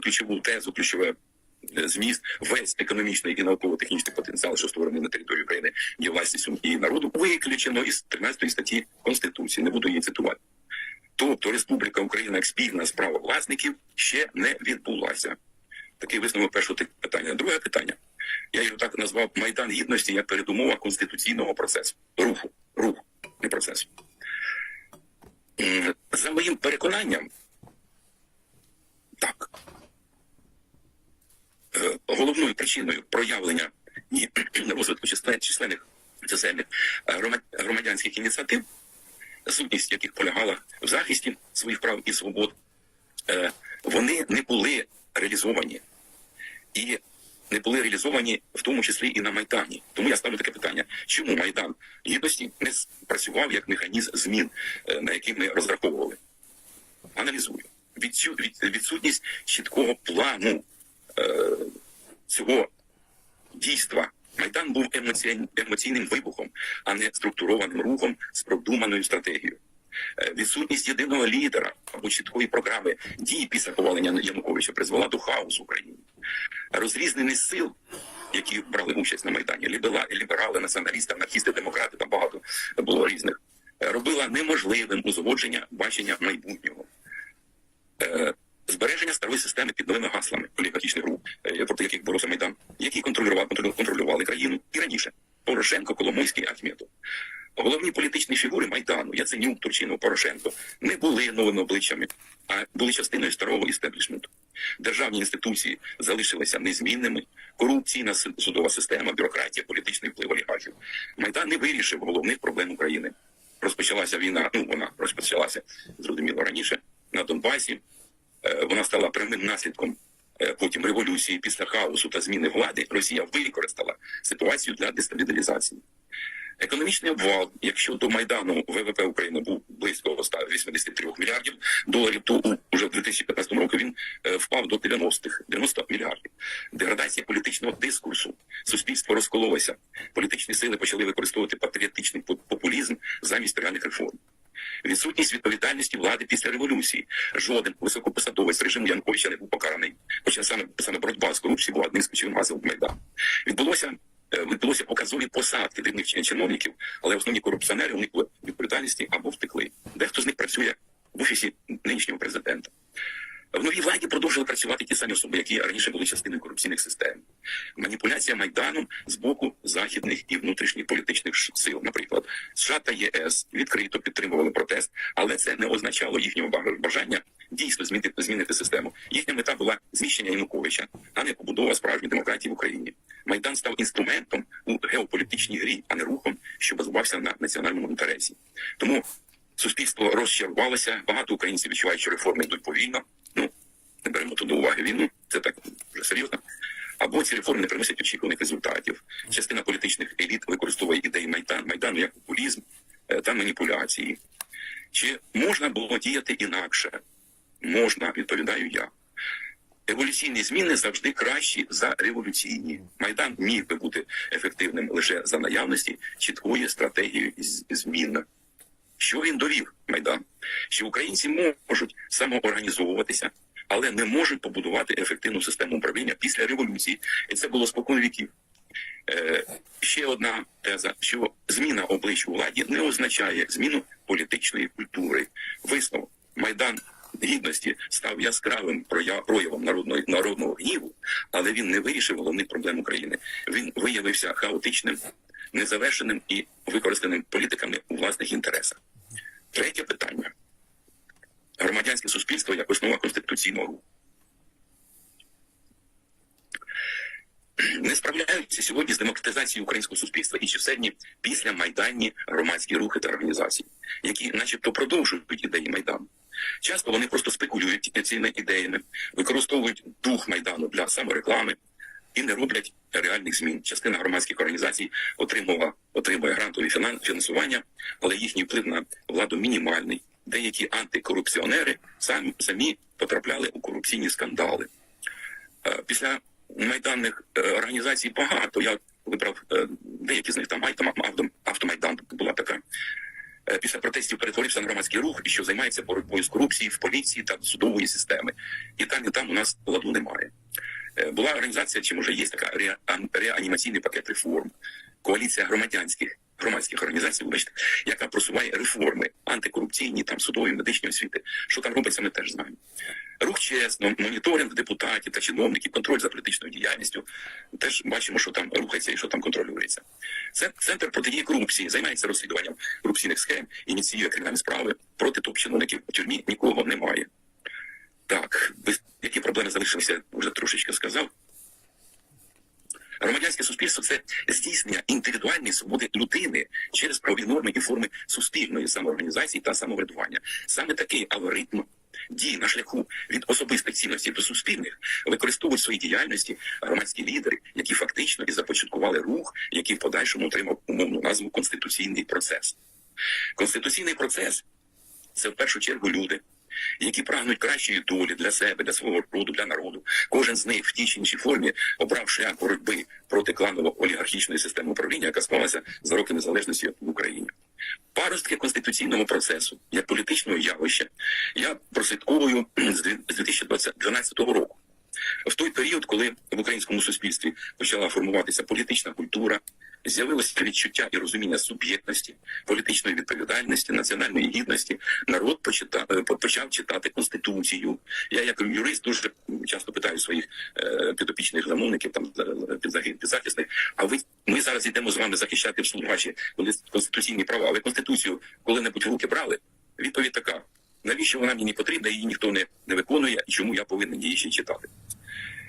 ключову тезу, ключове е, зміст, весь економічний і науково-технічний потенціал, що створений на території України, є власністю і народу, виключено із 13 статті Конституції. Не буду її цитувати. Тобто Республіка Україна як спільна справа власників ще не відбулася. Такий висновок першого питання. Друге питання. Я його так назвав Майдан Гідності як передумова конституційного процесу. Руху. Руху, не процесу. За моїм переконанням, так. Е, Головною причиною проявлення і розвитку численних чисельних е, громадянських ініціатив, сутність яких полягала в захисті своїх прав і свобод, е, вони не були реалізовані. І не були реалізовані в тому числі і на Майдані. Тому я ставлю таке питання: чому Майдан гідності не спрацював як механізм змін, на який ми розраховували? Аналізую. Відсутність чіткого плану цього дійства. Майдан був емоційним вибухом, а не структурованим рухом з продуманою стратегією. Е, Відсутність єдиного лідера або чіткої програми дій після повалення Януковича призвела до хаосу в Україні. Розрізненість сил, які брали участь на Майдані, ліберали, ліберали націоналісти, анархісти, демократи, там багато було різних, е, робила неможливим узгодження бачення майбутнього. Збереження старої системи під новими гаслами олігархічних груп, е, проти яких боровся Майдан, які контролювали, контролювали країну і раніше Порошенко, Коломойський, Ахметов. Головні політичні фігури Майдану, Яценюк, Турчинов, Порошенко, не були новими обличчями, а були частиною старого істеблішменту. Державні інституції залишилися незмінними. Корупційна судова система, бюрократія, політичний вплив олігархів. Майдан не вирішив головних проблем України. Розпочалася війна. Ну вона розпочалася зрозуміло раніше на Донбасі. Е, Вона стала прямим наслідком е, потім революції після хаосу та зміни влади. Росія використала ситуацію для дестабілізації. Економічний обвал, якщо до майдану ВВП України був близько 183 мільярдів доларів, то у уже в 2015 році він е, впав до 90-х, 90 мільярдів. Деградація політичного дискурсу, суспільство розкололося. Політичні сили почали використовувати патріотичний популізм замість реальних реформ. Відсутність відповідальності влади після революції. Жоден високопосадовець режиму Янковича не був покараний. Хоча саме саме боротьба з корупцією була одним з ключових гасел Майдану. Відбулося е, відбулося показові посадки дрібних чин- чиновників, але основні корупціонери уникли відповідальності або втекли. Дехто з них працює в офісі нинішнього президента. В новій владі продовжили працювати ті самі особи, які раніше були частиною корупційних систем. Маніпуляція майданом з боку західних і внутрішніх політичних сил, наприклад, США та ЄС відкрито підтримували протест, але це не означало їхнього бажання дійсно змінити, змінити систему. Їхня мета була зміщення Януковича, а не побудова справжньої демократії в Україні. Майдан став інструментом у геополітичній грі, а не рухом, що базувався на національному інтересі. Тому суспільство розчарувалося. Багато українців відчувають, що реформи йдуть повільно. Ну не беремо тут до уваги війну, це так вже серйозно. Або ці реформи не приносять очікуваних результатів. Частина політичних еліт використовує ідеї Майдан, Майдану як популізм е, та маніпуляції. Чи можна було діяти інакше? Можна, відповідаю я. Еволюційні зміни завжди кращі за революційні. Майдан міг би бути ефективним лише за наявності чіткої стратегії змін. Що він довів Майдан? Що українці можуть самоорганізовуватися, але не можуть побудувати ефективну систему управління після революції, і це було спокон віків. Е, ще одна теза, що зміна облич у владі не означає зміну політичної культури. Висновок майдан гідності став яскравим проявом народної народного гніву, але він не вирішив головних проблем України. Він виявився хаотичним, незавершеним і використаним політиками у власних інтересах. Третє питання: громадянське суспільство як основа конституційного руху. Не справляються сьогодні з демократизацією українського суспільства і чисельні після майданні громадські рухи та організації, які, начебто, продовжують ідеї майдану. Часто вони просто спекулюють цими ідеями, використовують дух майдану для самореклами і не роблять реальних змін. Частина громадських організацій отримала отримує грантові фінансування, але їхній вплив на владу мінімальний. Деякі антикорупціонери самі, самі потрапляли у корупційні скандали. Е, Після майданних е, організацій багато. Я вибрав е, деякі з них там автомайдан була така. після протестів перетворився на громадський рух, що займається боротьбою з корупцією в поліції та судової системи. І там і там у нас ладу немає. Е, Була організація, чи може є така реа- реанімаційний пакет реформ, коаліція громадянських громадських організацій, вибачте, яка просуває реформи антикорупційні, там судові, медичні освіти. Що там робиться, ми теж знаємо. Рух чесно, моніторинг депутатів та чиновників, контроль за політичною діяльністю. Теж бачимо, що там рухається і що там контролюється. Це центр протидії корупції, займається розслідуванням корупційних схем, ініціює кримінальні справи проти топ-чиновників. В тюрмі нікого немає. Так, які проблеми залишилися, вже трошечки сказав. Громадянське суспільство це здійснення індивідуальної свободи людини через правові норми і форми суспільної самоорганізації та самоврядування. Саме такий алгоритм дій на шляху від особистих цінностей до суспільних використовують в своїй діяльності громадські лідери, які фактично і започаткували рух, який в подальшому отримав умовну назву конституційний процес. Конституційний процес це в першу чергу люди, які прагнуть кращої долі для себе, для свого роду, для народу. Кожен з них в тій чи іншій формі обрав шлях боротьби проти кланово-олігархічної системи управління, яка склалася за роки незалежності в Україні. Паростки конституційного процесу як політичного явища я прослідковую з дві- з 2012 року. В той період, коли в українському суспільстві почала формуватися політична культура, з'явилося відчуття і розуміння суб'єктності, політичної відповідальності, національної гідності, народ е, почав читати конституцію. Я, як юрист, дуже часто питаю своїх е, підопічних замовників, там е, підзахисних, а ви ми зараз йдемо з вами захищати в суд ваші конституційні права. Але конституцію коли-небудь в руки брали? Відповідь така: навіщо вона мені потрібна, її ніхто не, не виконує, і чому я повинен її ще читати?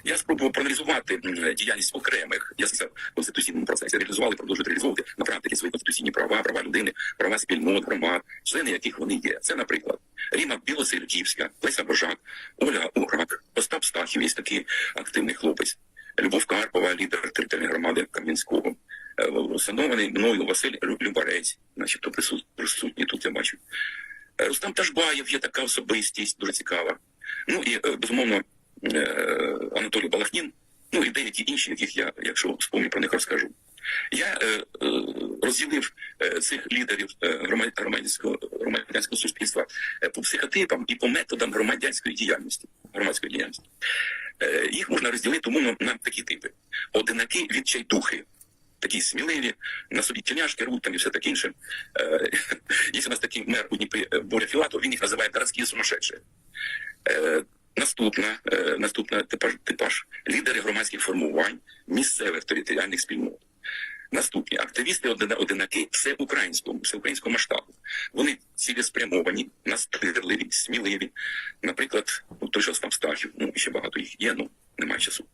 Я спробував проаналізувати діяльність окремих, я сказав, конституційному процесі реалізували, продовжують реалізовувати на практиці свої конституційні права, права людини, права спільнот, громад, члени яких вони є. Це, наприклад, Ріма Білосердівська, Леся Божак, Оля Урак, Остап Стахів, є такий активний хлопець, Любов Карпова, лідер територіальної громади Кам'янського, е, встановлений мною Василь Любарець, начебто присут- присутній тут я бачу. Рустам Ташбаєв є така особистість, дуже цікава. Ну і е, безумовно е, Анатолій Балахнін, ну і деякі інші, яких я, якщо вспомню про них, розкажу. Я е, розділив цих лідерів громадянського громадянського суспільства по психотипам і по методам громадянської діяльності. Громадської діяльності. Їх можна розділити умовно на такі типи: одинаки відчайдухи. Такі сміливі, на собі тяняшки руть там і все таке інше. Е, є у нас такий мер у Дніпрі е, Боря Філатов, він їх називає городські сумасшедші. Е, наступна, е, наступна типаж, типаж лідери громадських формувань, місцевих територіальних спільнот. Наступні активісти одина- одинаки всеукраїнського, всеукраїнського масштабу. Вони цілеспрямовані, настирливі, сміливі. Наприклад, той же Остап Стахів, ну ще багато їх є, ну немає часу.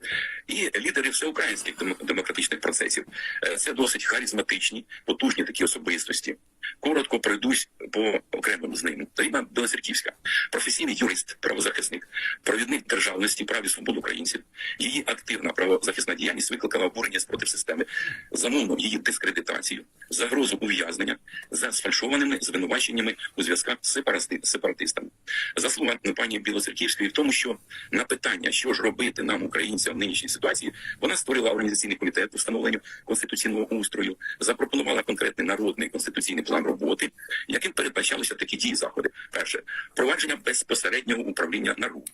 І лідери всеукраїнських демо- демократичних процесів. Е, Це досить харизматичні, потужні такі особистості. Коротко пройдусь по окремим з ними. Ріма Білосерківська, професійний юрист, правозахисник, провідник державності, прав і свобод українців. Її активна правозахисна діяльність викликала обурення спротив системи, замовно її дискредитацію, загрозу ув'язнення за сфальшованими звинуваченнями у зв'язках з сепаратистами. Заслуга пані Білоцерківської в тому, що на питання, що ж робити нам, українцям, в нинішній ситуації, вона створила організаційний комітет по встановленню конституційного устрою, запропонувала конкретний народний конституційний план роботи, яким передбачалися такі дії заходи. Перше впровадження безпосереднього управління народу.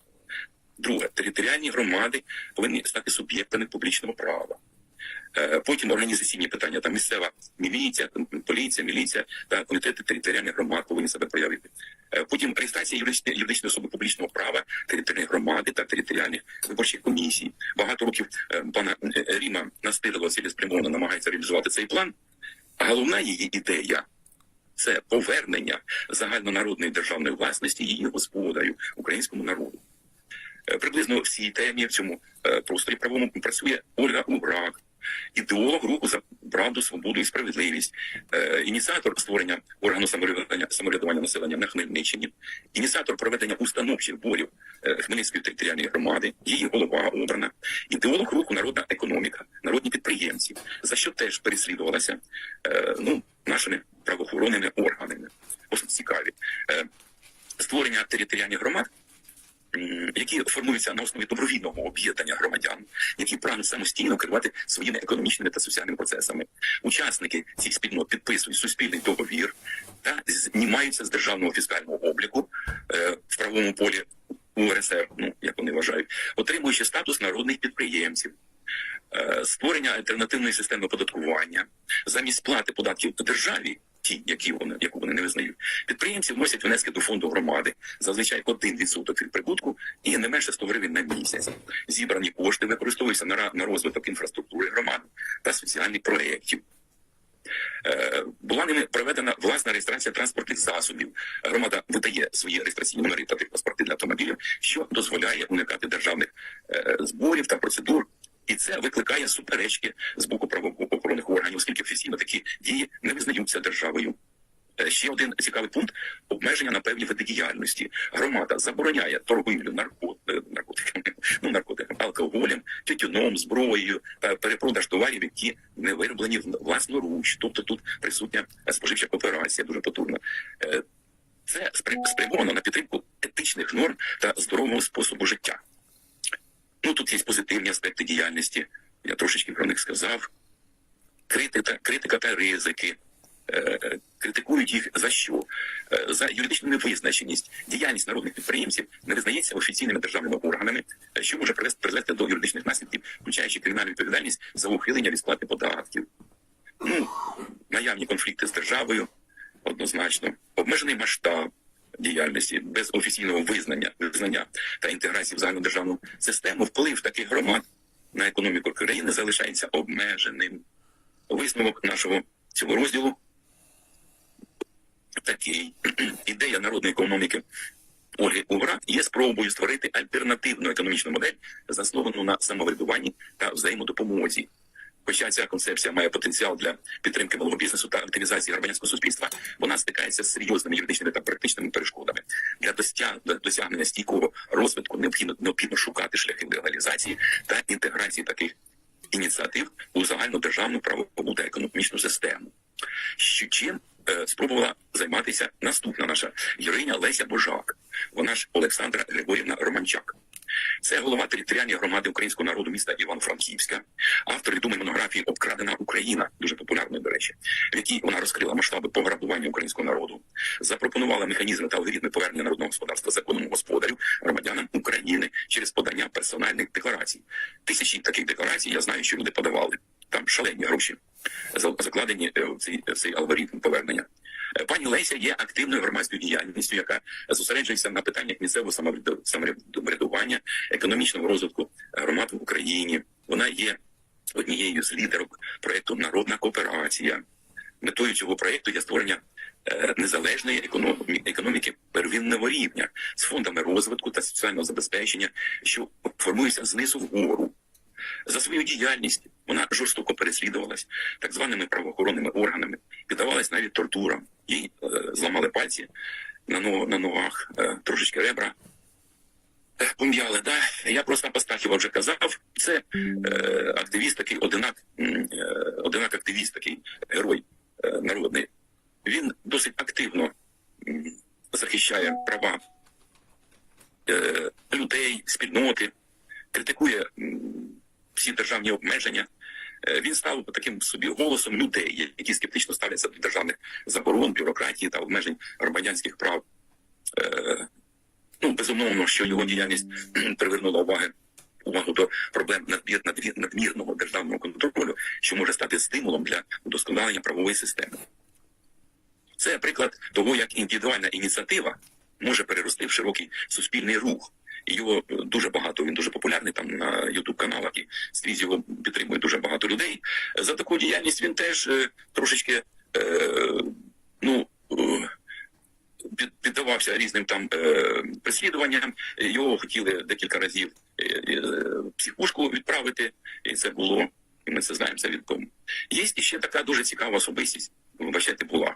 Друге, територіальні громади повинні стати суб'єктами публічного права. Е, Потім організаційні питання, там місцева міліція, поліція, міліція та комітети територіальних громад повинні себе проявити. Е, Потім реєстрація юридичної, юридичної особи публічного права, територіальної громади та територіальних виборчих комісій. Багато років е, пана Ріма настирило цілеспрямовано намагається реалізувати цей план. А головна її ідея це повернення загальнонародної державної власності її господарю, українському народу. Е, Приблизно в цій темі в цьому е, просторі правовому працює Ольга Уграк, ідеолог руху за правду, свободу і справедливість, е, ініціатор створення органу самоврядування, самоврядування населення на Хмельниччині, ініціатор проведення установчих борів Хмельницької територіальної громади, її голова обрана, ідеолог руху народна економіка, народні підприємці, за що теж переслідувалася ну, нашими правоохоронними органами. Ось цікаві. Е, створення територіальних громад які формуються на основі добровільного об'єднання громадян, які прагнуть самостійно керувати своїми економічними та соціальними процесами. Учасники цих спільнот підписують суспільний договір та знімаються з державного фіскального обліку е, в правовому полі УРСР, ну як вони вважають, отримуючи статус народних підприємців. Е, Створення альтернативної системи оподаткування замість сплати податків державі, ті, які вони яку вони не визнають, підприємці вносять внески до фонду громади, зазвичай 1% від прибутку і не менше 100 гривень на місяць. Зібрані кошти використовуються на, розвиток інфраструктури громади та соціальних проєктів. Е, Була ними проведена власна реєстрація транспортних засобів. Громада видає свої реєстраційні номери та паспорти для автомобілів, що дозволяє уникати державних е, зборів та процедур. І це викликає суперечки з боку правоохоронних органів, оскільки офіційно такі дії не визнаються державою. Е, Ще один цікавий пункт обмеження на певні види діяльності. Громада забороняє торгівлю е, наркотиками, ну наркотиками, алкоголем, тютюном, зброєю та перепродаж товарів, які не вироблені власноруч. Тобто тут присутня е, споживча кооперація дуже потужна. Е, Це спря- спрямовано на підтримку етичних норм та здорового способу життя. Ну тут є позитивні аспекти діяльності. Я трошечки про них сказав. Критика, критика та ризики. Е, Критикують їх за що? Е, За юридичну невизначеність. Діяльність народних підприємців не визнається офіційними державними органами, е, що може призвести до юридичних наслідків, включаючи кримінальну відповідальність за ухилення від сплати податків. Ну, наявні конфлікти з державою, однозначно, обмежений масштаб діяльності без офіційного визнання, визнання та інтеграції в загальнодержавну систему, вплив таких громад на економіку країни залишається обмеженим. Висновок нашого цього розділу такий ідея народної економіки Ольги Увра є спробою створити альтернативну економічну модель, засновану на самоврядуванні та взаємодопомозі. Хоча ця концепція має потенціал для підтримки малого бізнесу та активізації громадянського суспільства, вона стикається з серйозними юридичними та практичними перешкодами. Для досягнення стійкого розвитку необхідно необхідно шукати шляхи легалізації та інтеграції таких ініціатив у загальну державну правову та економічну систему. Що чим е, спробувала займатися наступна наша героїня Леся Божак. Вона ж Олександра Григорівна Романчак. Це голова територіальної громади українського народу міста Івано-Франківська, автор відомої монографії Обкрадена Україна, дуже популярної, до речі, в якій вона розкрила масштаби пограбування українського народу, запропонувала механізми та алгоритми повернення народного господарства законному господарю громадянам України через подання персональних декларацій. Тисячі таких декларацій я знаю, що люди подавали. Там шалені гроші закладені е, в цей, в цей алгоритм повернення. Е, Пані Леся є активною громадською діяльністю, яка зосереджується на питаннях місцевого самовряду- самоврядування, економічного розвитку громад в Україні. Вона є однією з лідерок проекту Народна кооперація. Метою цього проекту є створення е, незалежної економіки первинного рівня з фондами розвитку та соціального забезпечення, що формуються знизу вгору. За свою діяльність вона жорстоко переслідувалась так званими правоохоронними органами, піддавалась навіть тортурам. Їй е, зламали пальці на, но- на ногах, е, трошечки ребра. Пом'яли, да. Я просто Астахєва вже казав. Це е, активіст такий, одинак, е, одинак активіст такий, герой е, народний. Він досить активно захищає права е, людей, спільноти, критикує всі державні обмеження. Е, Він став таким собі голосом людей, які скептично ставляться до державних заборон, бюрократії та обмежень громадянських прав. Е, Ну, безумовно, що його діяльність привернула уваги увагу до проблем надмір, надмір- надмірного державного контролю, що може стати стимулом для удосконалення правової системи. Це приклад того, як індивідуальна ініціатива може перерости в широкий суспільний рух. Його е, дуже багато, він дуже популярний там на Ютуб каналах і скрізь його підтримує дуже багато людей. За таку діяльність він теж е, трошечки е, ну. Піддавався різним там е, переслідуванням. Його хотіли декілька разів е, е, психушку відправити, і це було, і ми це знаємо, це від кому. Є ще така дуже цікава особистість. Вибачайте, була.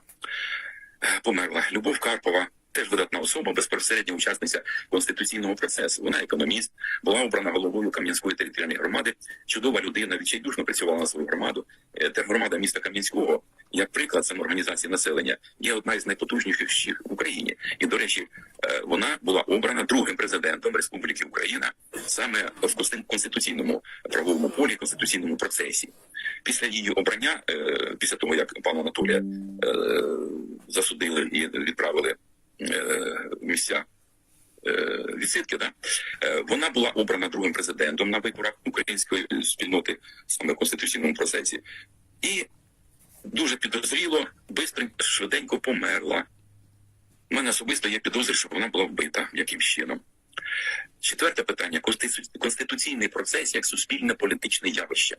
Померла Любов Карпова, теж видатна особа, безпосередня учасниця конституційного процесу. Вона економіст, була обрана головою Кам'янської територіальної громади. Чудова людина, відчайдушно працювала на свою громаду. Е, Тергромада міста Кам'янського, як приклад самоорганізації населення, є одна із найпотужніших в Україні. І, до речі, е, вона була обрана другим президентом Республіки Україна саме в конститу- конституційному правовому полі, конституційному процесі. Після її обрання, е, після того як пана Анатолія засудили і відправили місця е, відсидки, да? е, вона була обрана другим президентом на виборах української спільноти саме в конституційному процесі. І дуже підозріло, бистренько, швиденько померла. У мене особисто є підозри, що вона була вбита яким чином. Четверте питання: конституційний процес як суспільне політичне явище.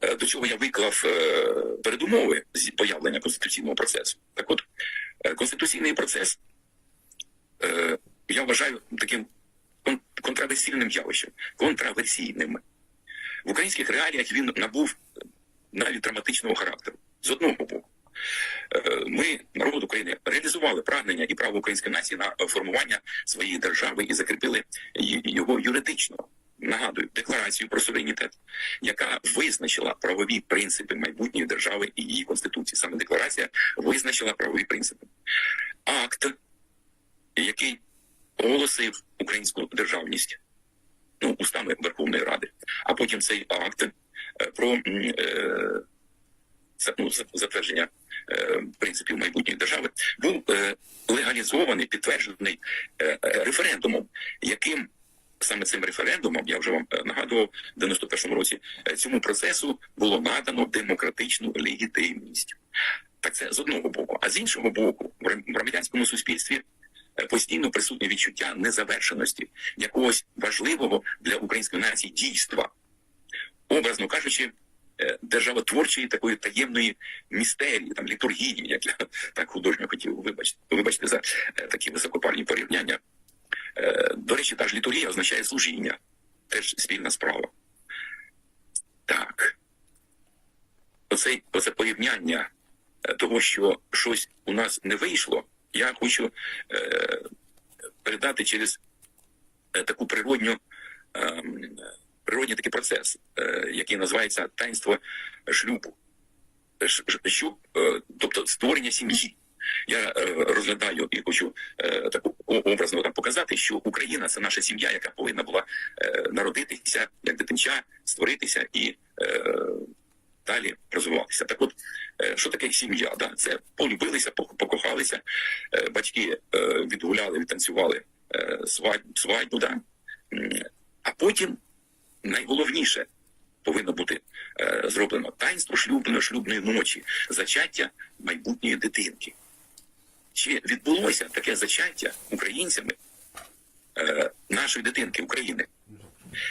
Е, До чого я виклав е, передумови з появлення конституційного процесу. Так от, е, конституційний процес я вважаю таким кон- контраверсійним явищем, контраверсійним. В українських реаліях він набув навіть драматичного характеру. З одного боку, ми, народ України, реалізували прагнення і право української нації на формування своєї держави і закріпили його юридично. Нагадую, декларацію про суверенітет, яка визначила правові принципи майбутньої держави і її конституції. Саме декларація визначила правові принципи. Акт, який оголосив українську державність ну, устами Верховної Ради, а потім цей акт е, про е, ну, затвердження е, принципів майбутньої держави був е, легалізований, підтверджений референдумом, яким саме цим референдумом, я вже вам е, нагадував, в 91-му році е, цьому процесу було надано демократичну легітимність. Так це з одного боку, а з іншого боку, в громадянському суспільстві е, постійно присутнє відчуття незавершеності якогось важливого для української нації дійства, образно кажучи, державотворчої такої таємної містерії, там літургії, як я так художньо хотів вибачте, вибачте за такі високопарні порівняння. Е, До речі, та ж літургія означає служіння, теж спільна справа. Так. Оце, оце порівняння е, того, що щось у нас не вийшло, я хочу е, передати через е, таку природню, ем, природній такий процес, е, який називається таїнство шлюбу. Шлюб, е, тобто створення сім'ї. Я е, розглядаю і хочу е, таку образно там показати, що Україна це наша сім'я, яка повинна була е, народитися як дитинча, створитися і далі розвиватися. Так от, що таке сім'я? Да? Це полюбилися, покохалися, батьки відгуляли, відтанцювали свадьбу, свадьбу да? А потім найголовніше повинно бути зроблено таїнство шлюбної шлюбної ночі, зачаття майбутньої дитинки. Чи відбулося таке зачаття українцями е, нашої дитинки України?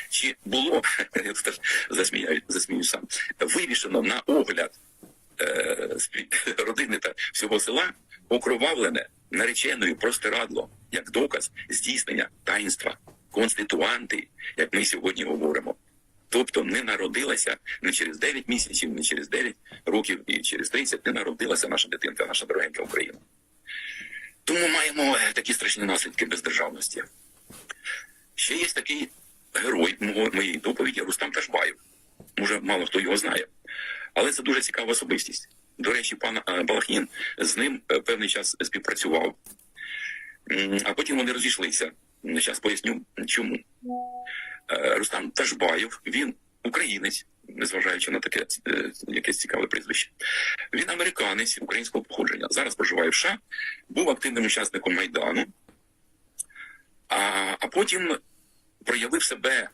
Чи було я засмію сам вивішено на огляд е, родини та всього села окровавлене нареченою простирадло як доказ здійснення таїнства конституанти, як ми сьогодні говоримо. Тобто не народилася не через 9 місяців, не через 9 років і через 30 не народилася наша дитинка, наша дорогенька Україна. Тому маємо е, такі страшні наслідки бездержавності. Ще є такий герой моєї доповіді Рустам Ташбаєв. Може, мало хто його знає, але це дуже цікава особистість. До речі, пан е, Балахнін з ним е, певний час співпрацював, а потім вони розійшлися. Зараз поясню, чому. Рустам Ташбаєв, він українець, незважаючи на таке е, якесь цікаве прізвище. Він американець українського походження. Зараз проживає в США, був активним учасником Майдану, а, а потім проявив себе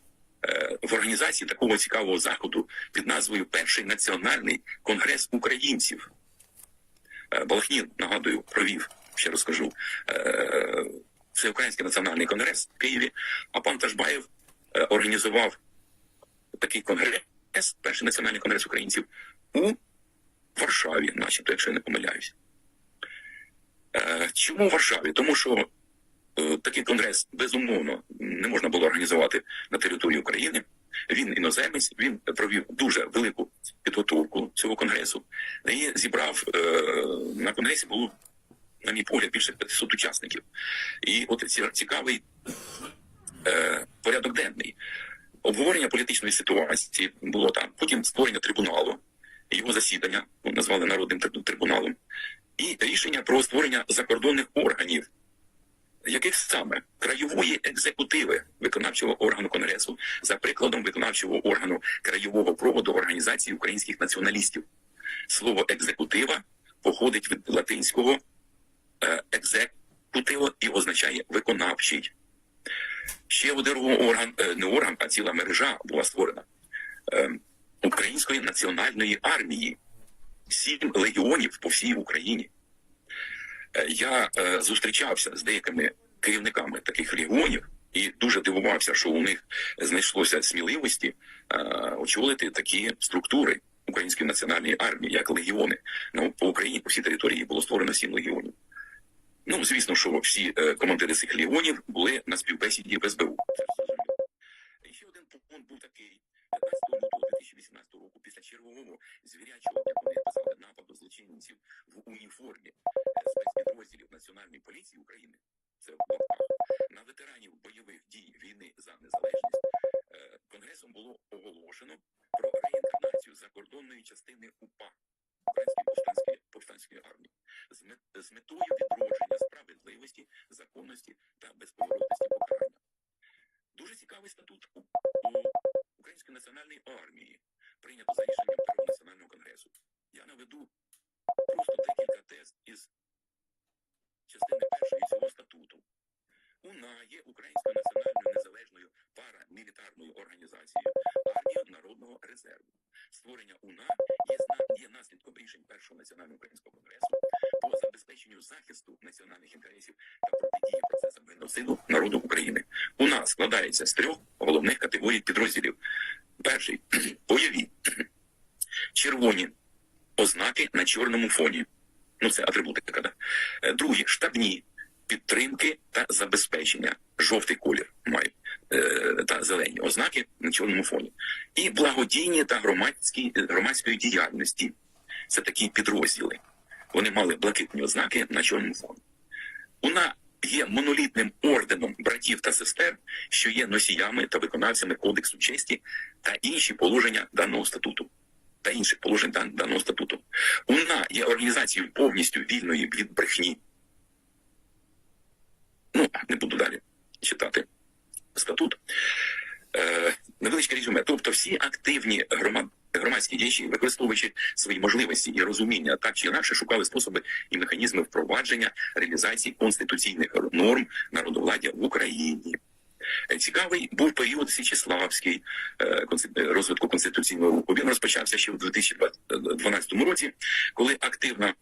е, в організації такого цікавого заходу під назвою Перший національний конгрес українців. Е, Балахнін, нагадую, провів, ще розкажу, Всеукраїнський національний конгрес в Києві, а пан Ташбаєв е, організував такий конгрес, перший національний конгрес українців у Варшаві, начебто, якщо я не помиляюсь. Е, Чому в Варшаві? Тому що е, такий конгрес безумовно не можна було організувати на території України. Він іноземець, він провів дуже велику підготовку цього конгресу і зібрав е, на конгресі було на мій погляд, більше 500 учасників. І от цікавий е, порядок денний. Обговорення політичної ситуації було там. Потім створення трибуналу, його засідання назвали народним трибуналом, і рішення про створення закордонних органів, яких саме краєвої екзекутиви виконавчого органу Конгресу за прикладом виконавчого органу краєвого проводу організації українських націоналістів. Слово екзекутива походить від латинського е, екзекутиво і означає виконавчий. Ще один орган, е, не орган, а ціла мережа була створена е, Української національної армії. Сім легіонів по всій Україні. Е, Я е, зустрічався з деякими керівниками таких легіонів і дуже дивувався, що у них знайшлося сміливості очолити такі структури Української національної армії, як легіони. Ну, по Україні, по всій території було створено сім легіонів. Ну, звісно, що всі е, командири цих легіонів були на співбесіді в СБУ. Ще один пункт був такий. 15 лютого 2018 року, після чергового звірячого, як вони писали, нападу злочинців в уніформі е, спецпідрозділів Національної поліції України, це на ветеранів бойових дій війни за незалежність, е, Конгресом було оголошено про реінкарнацію закордонної частини УПА Української повстанської, повстанської армії з, мет- з метою відродження справедливості, законності та безповоротності покарання. Дуже цікавий статут у, у Української національної армії, прийнято за рішенням Першого національного конгресу. Я наведу просто декілька тез із частини першої цього статуту. УНА є Українською геноциду народу України. УНА складається з трьох головних категорій підрозділів. Перший бойові, червоні ознаки на чорному фоні. Ну, це атрибутика. Да? Е, Другі штабні підтримки та забезпечення. Жовтий колір мають е, та зелені ознаки на чорному фоні. І благодійні та громадські громадської діяльності. Це такі підрозділи. Вони мали блакитні ознаки на чорному фоні. Вона монолітним орденом братів та сестер, що є носіями та виконавцями кодексу честі та інші положення даного статуту. Та інших положень дан- даного статуту. Вона є організацією повністю вільною від брехні. Ну, не буду далі читати статут. Е, невеличке резюме. Тобто всі активні громад, громадські діячі, використовуючи свої можливості і розуміння, так чи інакше шукали способи і механізми впровадження реалізації конституційних норм народовладдя в Україні. Е, Цікавий був період Січеславський е, розвитку конституційного руху. Він розпочався ще в 2012 році, коли активна